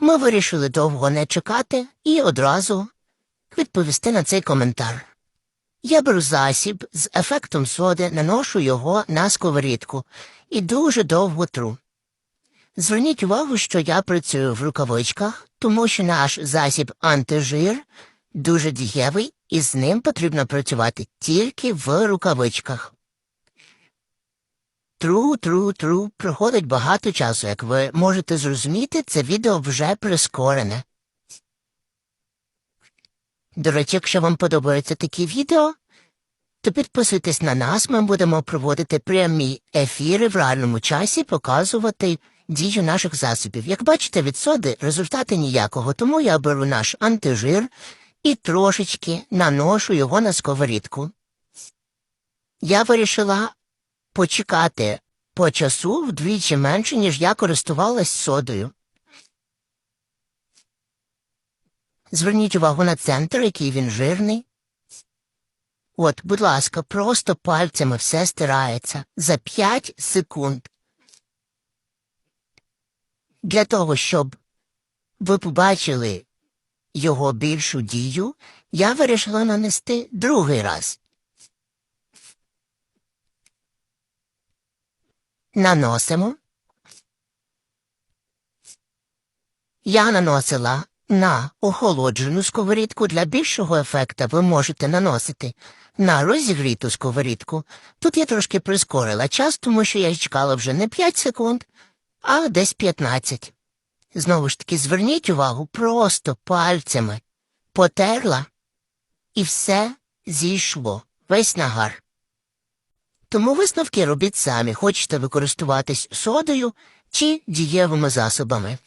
Ми вирішили довго не чекати і одразу відповісти на цей коментар. Я беру засіб з ефектом соди, наношу його на сковорідку і дуже довго тру. Зверніть увагу, що я працюю в рукавичках, тому що наш засіб антижир дуже дієвий і з ним потрібно працювати тільки в рукавичках. Тру, тру, тру, проходить багато часу, як ви можете зрозуміти, це відео вже прискорене. До речі, якщо вам подобаються такі відео, то підписуйтесь на нас, ми будемо проводити прямі ефіри в реальному часі, показувати дію наших засобів. Як бачите, від соди результати ніякого, тому я беру наш антижир і трошечки наношу його на сковорідку. Я вирішила почекати по часу вдвічі менше, ніж я користувалась содою. Зверніть увагу на центр, який він жирний. От, будь ласка, просто пальцями все стирається за 5 секунд. Для того, щоб ви побачили його більшу дію, я вирішила нанести другий раз. Наносимо. Я наносила на охолоджену сковорідку. Для більшого ефекта ви можете наносити на розігріту сковорідку. Тут я трошки прискорила час, тому що я чекала вже не 5 секунд, а десь 15. Знову ж таки, зверніть увагу, просто пальцями потерла, і все зійшло, весь нагар. Тому висновки робіть самі, хочете ви користуватись содою чи дієвими засобами.